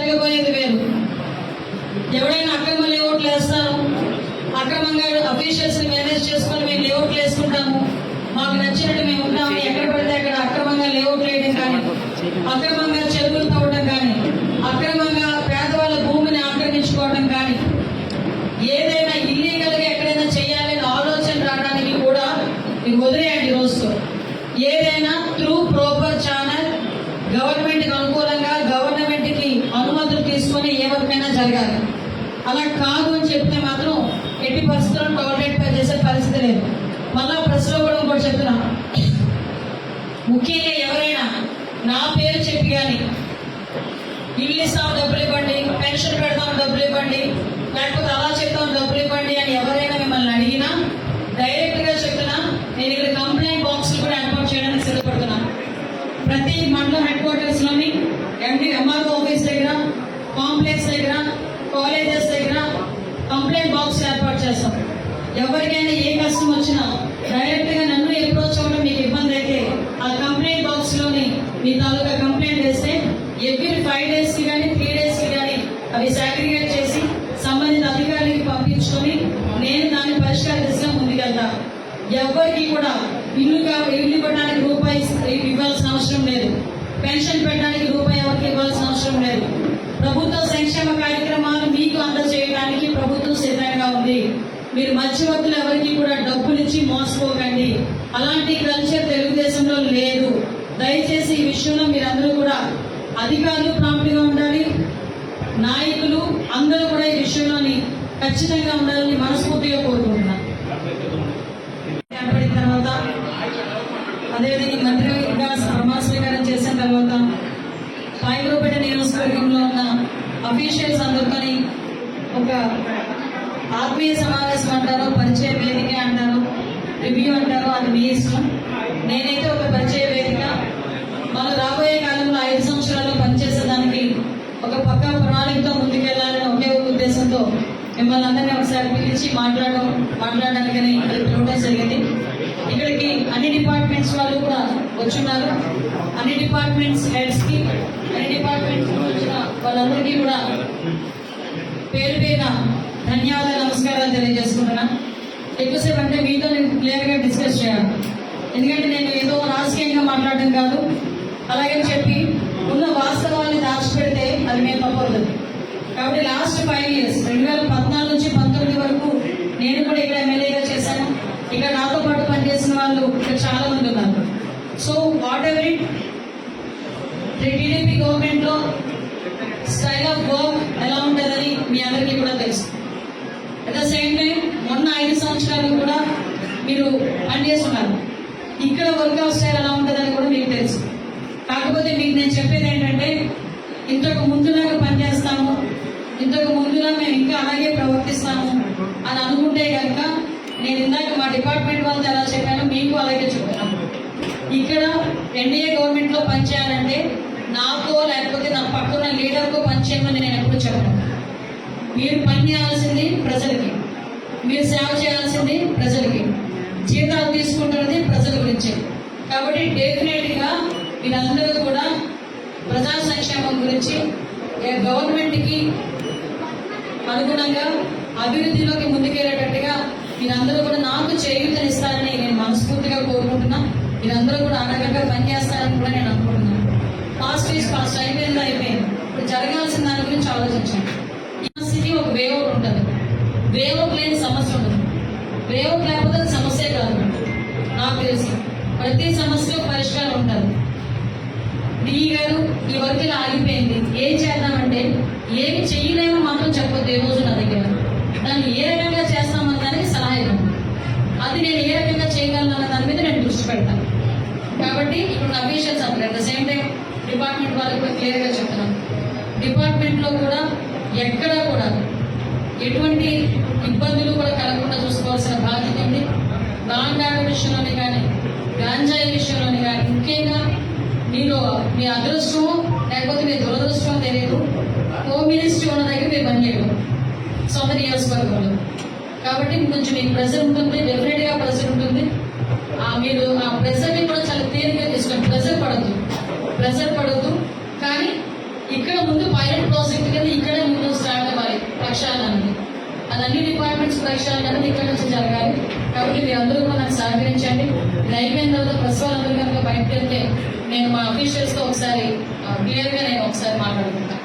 జరగబోయేది వేరు. ఎవడైనా అక్రమ లేఅవుట్లు వేస్తారు అక్రమంగా అఫీషియల్స్ మేనేజ్ చేసుకొని మేము లేఅవుట్లు వేసుకుంటాము మాకు నచ్చినట్టు మేము ఉంటాము ఎక్కడ పడితే అక్కడ అక్రమంగా లేఅవుట్లు వేయడం కానీ అక్రమంగా చెరువులు తవ్వడం కానీ అక్రమంగా పేదవాళ్ళ భూమిని ఆక్రమించుకోవడం కానీ ఏదైనా ఇల్లీగల్గా ఎక్కడైనా చేయాలని ఆలోచన రావడానికి కూడా మీకు వదిలేయండి రోజుతో ఏదైనా త్రూ ప్రోపర్ ఛానల్ గవర్నమెంట్ అలా కాదు అని చెప్తే మాత్రం ఎట్టి పరిస్థితుల్లో టాయిలెట్ పే చేసే పరిస్థితి లేదు. మళ్ళా ప్రెస్ కూడా ఇంకోటి చెప్తున్నా. ముఖ్యంగా ఎవరైనా నా పేరు చెప్పి కానీ ఇల్లు ఇస్తాం డబ్బులు ఇవ్వండి పెన్షన్ పెడతాం డబ్బులు ఇవ్వండి లేకపోతే అలా చెప్తాం డబ్బులు ఇవ్వండి అని ఎవరైనా మిమ్మల్ని అడిగినా డైరెక్ట్గా చెప్తున్నా నేను ఇక్కడ కంప్లైంట్ బాక్స్లు కూడా ఏర్పాటు చేయడానికి సిద్ధపడుతున్నా. ప్రతి మండలం హెడ్ క్వార్టర్స్లోని ఎండి ఎంఆర్ఓ ఆఫీస్ దగ్గర కాంప్లెక్స్ దగ్గర కాలేజెస్ దగ్గర కంప్లైంట్ బాక్స్ ఏర్పాటు చేస్తాం. ఎవరికైనా ఏ కష్టం వచ్చినా డైరెక్ట్గా నన్ను అప్రోచ్ అవ్వడం మీకు ఇబ్బంది అయితే ఆ కంప్లైంట్ బాక్స్లోని మీ తాలూకా కంప్లైంట్ వేస్తే ఎవ్రీ ఫైవ్ డేస్కి కానీ త్రీ డేస్కి కానీ అవి సాగ్రిగేట్ చేసి సంబంధిత అధికారులకి పంపించుకొని నేను దాన్ని పరిష్కార దిశగా ముందుకెళ్తా. ఎవరికి కూడా ఇల్లు ఇల్లు ఇవ్వడానికి రూపాయి ఇవ్వాల్సిన అవసరం లేదు. పెన్షన్ పెట్టడానికి రూపాయి ఎవరికి ఇవ్వాల్సిన అవసరం లేదు. ప్రభుత్వ సంక్షేమ కార్యక్రమాలు మీకు అందజేయడానికి ప్రభుత్వం సిద్ధంగా ఉంది. మీరు మధ్యవర్తులు ఎవరికి కూడా డబ్బులు ఇచ్చి మోసపోకండి. అలాంటి కల్చర్ తెలుగుదేశంలో లేదు. దయచేసి ఈ విషయంలో మీరందరూ కూడా అధికారులు ప్రాంప్ట్గా ఉండాలి. నాయకులు అందరూ కూడా ఈ విషయంలోని ఖచ్చితంగా ఉండాలని మనస్ఫూర్తిగా కోరుకుంటున్నాను. తర్వాత అదేవిధంగా ఈ మంత్రి ఇంకా ప్రమాణ స్వీకారం చేసిన తర్వాత పాయకురపేట నియోజకవర్గంలో ఉన్న అఫీషియల్స్ అందరితోని ఒక ఆత్మీయ సమావేశం అంటారు పరిచయ వేదిక అంటారు రివ్యూ అంటారు అది మీ ఇష్టం. నేనైతే ఒక పరిచయ వేదిక. మనం రాబోయే కాలంలో ఐదు సంవత్సరాలు పనిచేసేదానికి ఒక పక్క ప్రణాళికతో ముందుకెళ్ళాలని ఒకే ఒక ఉద్దేశంతో మిమ్మల్ని అందరినీ ఒకసారి పిలిచి మాట్లాడడం మాట్లాడడానికని ఇక్కడ పిలవడం జరిగింది. ఇక్కడికి అన్ని డిపార్ట్మెంట్స్ వాళ్ళు కూడా వచ్చున్నారు. అన్ని డిపార్ట్మెంట్స్ హెడ్స్కి అన్ని డిపార్ట్మెంట్స్ వచ్చిన వాళ్ళందరికీ కూడా పేరు పేరున ధన్యవాదాలు నమస్కారాలు తెలియజేసుకుంటున్నా. ఎక్కువసేపు అంటే మీతో నేను క్లియర్గా డిస్కస్ చేయాలి. ఎందుకంటే నేను ఏదో రాజకీయంగా మాట్లాడడం కాదు. అలాగని చెప్పి ఉన్న వాస్తవాన్ని దాచిపెడితే అది మేము తప్పవుతుంది కాబట్టి లాస్ట్ ఫైవ్ ఇయర్స్ రెండు వేల పద్నాలుగు నుంచి పంతొమ్మిది వరకు నేను కూడా ఇక్కడ ఎమ్మెల్యేగా చేశాను. ఇక్కడ నాతో పాటు పనిచేసిన వాళ్ళు ఇక్కడ చాలా మంది ఉన్నారు so whatever it TDP గవర్నమెంట్లో స్టైల్ ఆఫ్ వర్క్ ఎలా ఉంటుందని మీ అందరికీ కూడా తెలుసు. అట్ ద సేమ్ టైం మొన్న ఐదు సంవత్సరాలు కూడా మీరు పనిచేస్తున్నారు. ఇక్కడ వర్క్ స్టైల్ ఎలా ఉంటుందని కూడా మీకు తెలుసు. కాకపోతే మీకు నేను చెప్పేది ఏంటంటే ఇంతకు ముందులాగా పనిచేస్తాము ఇంతకు ముందులా మేము ఇంకా అలాగే ప్రవర్తిస్తాము అని అనుకుంటే కనుక నేను ఇందాక మా డిపార్ట్మెంట్ వాళ్ళతో ఎలా చెప్పానో మీకు అలాగే చెప్తున్నాను. ఇక్కడ ఎన్డీఏ గవర్నమెంట్లో పనిచేయాలంటే నాకో లేకపోతే నా పక్కన లీడర్కో పనిచేయమని నేను ఎప్పుడు చెప్పాను. మీరు పని చేయాల్సింది ప్రజలకి. మీరు సేవ చేయాల్సింది ప్రజలకి. జీతాలు తీసుకుంటున్నది ప్రజల గురించి. కాబట్టి డెఫినెట్గా మీరందరూ కూడా ప్రజా సంక్షేమం గురించి గవర్నమెంట్కి అనుగుణంగా అభివృద్ధిలోకి ముందుకెళ్ళేటట్టుగా మీరందరూ కూడా నాకు చేయూతనిస్తారని నేను మనస్ఫూర్తిగా కోరుకుంటున్నా. మీరందరూ కూడా అనగంగా పనిచేస్తారని కూడా నేను అనుకుంటున్నాను. పాస్ట్ ఈజ్ పాస్ట్ అయిపోయింది అయిపోయింది. ఇప్పుడు జరగాల్సిన దాని గురించి ఆలోచించండి ఈ సిటీ ఒక వేవ్ అవుట్ ఉంటుంది ప్రేమకు లేని సమస్య ఉండదు. ప్రేమకు లేకపోతే సమస్యే కాదు. నాకు తెలుసు. ప్రతి సమస్యకు పరిష్కారం ఉంటుంది. డీ గారు ఈ వర్క్ ఇలా ఆగిపోయింది. ఏం చేద్దామంటే ఏమి చెయ్యలేమో మాత్రం చెప్పొద్దు ఏ రోజు నా దగ్గర. దాన్ని ఏ రకంగా చేస్తామన్న దానికి సలహా ఇవ్వండి. అది నేను ఏ రకంగా చేయగలను అన్న దాని మీద నేను దృష్టి పెడతాను కాబట్టి ఇప్పుడు అఫీషియల్స్ అంటారు at the same time department వాళ్ళకి కూడా క్లియర్ చెప్తున్నాను. డిపార్ట్మెంట్లో కూడా ఎక్కడా కూడా ఎటువంటి ఇబ్బందులు కూడా కలగకుండా చూసుకోవాల్సిన బాధ్యత ఉంది. బాండాడు విషయంలోనే కానీ గాంజాయి విషయంలోనే కానీ ముఖ్యంగా మీరు మీ అదృష్టం లేకపోతే మీ దురదృష్టం తెలియదు. హోమ్ మినిస్ట్రీ ఉన్న దగ్గర మీరు పనిచేయడం. సొంత నియోజకవర్గంలో. కాబట్టి కొంచెం మీకు ప్రెజర్ ఉంటుంది డెఫినెట్గా ప్రెజర్ ఉంటుంది. ఆ మీరు ఆ ప్రెజర్ని కూడా చాలా తేలిగ్గా తీసుకోండి. ప్రెజర్ పడద్దు. ప్రెజర్ పడద్దు. కానీ ఇక్కడ ముందు పైలట్ ప్రాజెక్ట్ అది అన్ని డిపార్ట్మెంట్స్ పరీక్షలు కనుక ఇక్కడ నుంచి జరగాలి కాబట్టి మీరు అందరూ కూడా నాకు సహకరించండి. ఇది అయిపోయిన తర్వాత ప్రెస్ వాళ్ళందరూ కనుక బయటకు వెళ్తే నేను మా అఫీషియల్స్తో ఒకసారి క్లియర్గా నేను ఒకసారి మాట్లాడుకుంటాను.